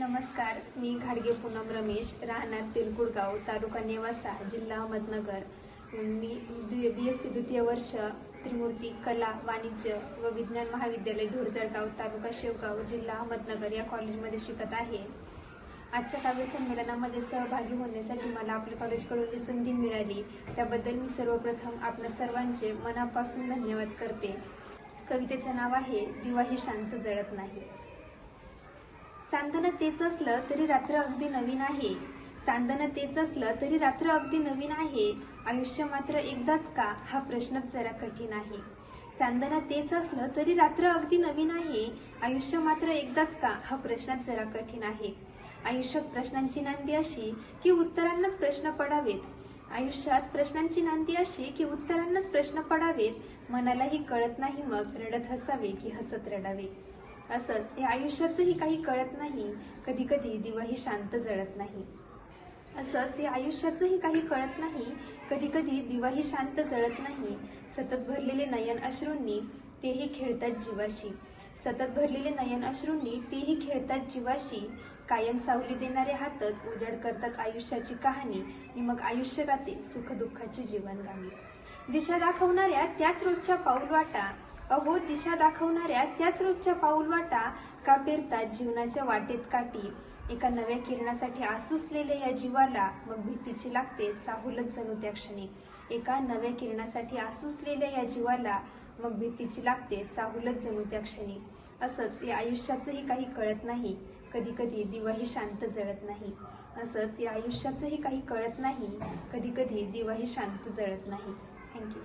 नमस्कार मी घाडगे पूनम रमेश राहणार तेलकुडगाव तालुका नेवासा जिल्हा अहमदनगर. मी बी एस सी द्वितीय वर्ष त्रिमूर्ती कला वाणिज्य व विज्ञान महाविद्यालय ढोरजळगाव तालुका शेवगाव जिल्हा अहमदनगर या कॉलेजमध्ये शिकत आहे. आजच्या काव्य संमेलनामध्ये सहभागी होण्यासाठी मला आपल्या कॉलेजकडून जी संधी मिळाली. त्याबद्दल मी सर्वप्रथम आपल्या सर्वांचे मनापासून धन्यवाद करते. कवितेचं नाव आहे दिवाही शांत जळत नाही. चांदणं तेच असलं तरी रात्र अगदी नवीन आहे. चांदणं तेच असलं तरी रात्र अगदी नवीन आहे. आयुष्य मात्र एकदाच का? हा प्रश्नच जरा कठीण आहे. चांदणं तेच असलं तरी रात्र अगदी नवीन आहे. आयुष्य मात्र एकदाच का? हा प्रश्नच जरा कठीण आहे. आयुष्यात प्रश्नांची नांदी अशी की उत्तरांनाच प्रश्न पडावेत. आयुष्यात प्रश्नांची नांदी अशी की उत्तरांनाच प्रश्न पडावेत. मनालाही कळत नाही मग रडत हसावे की हसत रडावे. असंच या आयुष्याचंही काही कळत नाही. कधी कधी दिवाही शांत जळत नाही. असंच हे आयुष्याचंही काही कळत नाही. कधी कधी दिवाही शांत जळत नाही. सतत भरलेले नयन अश्रूंनी तेही खेळतात जीवाशी. सतत भरलेले नयन अश्रूंनी तेही खेळतात जीवाशी. कायम सावली देणारे हातच उजाड करतात आयुष्याची कहाणी. आणि मग आयुष्य गाते सुखदुःखाची जीवनगाणी. दिशा दाखवणाऱ्या त्याच रोजच्या पाऊल वाटा अहो दिशा दाखवणाऱ्या त्याच रोजच्या पाऊल वाटा का पेरतात जीवनाच्या वाटेत काठी एका नव्या किरणासाठी आसुसलेल्या या जीवाला मग भीतीची लागते चाहूलच जणू त्या क्षणी. एका नव्या किरणासाठी आसुसलेल्या या जीवाला मग भीतीची लागते चाहूलच जणू त्या क्षणी. असंच या आयुष्याचंही काही कळत नाही. कधी कधी दिवाही शांत जळत नाही. असंच या आयुष्याचंही काही कळत नाही. कधी कधी दिवाही शांत जळत नाही. थँक्यू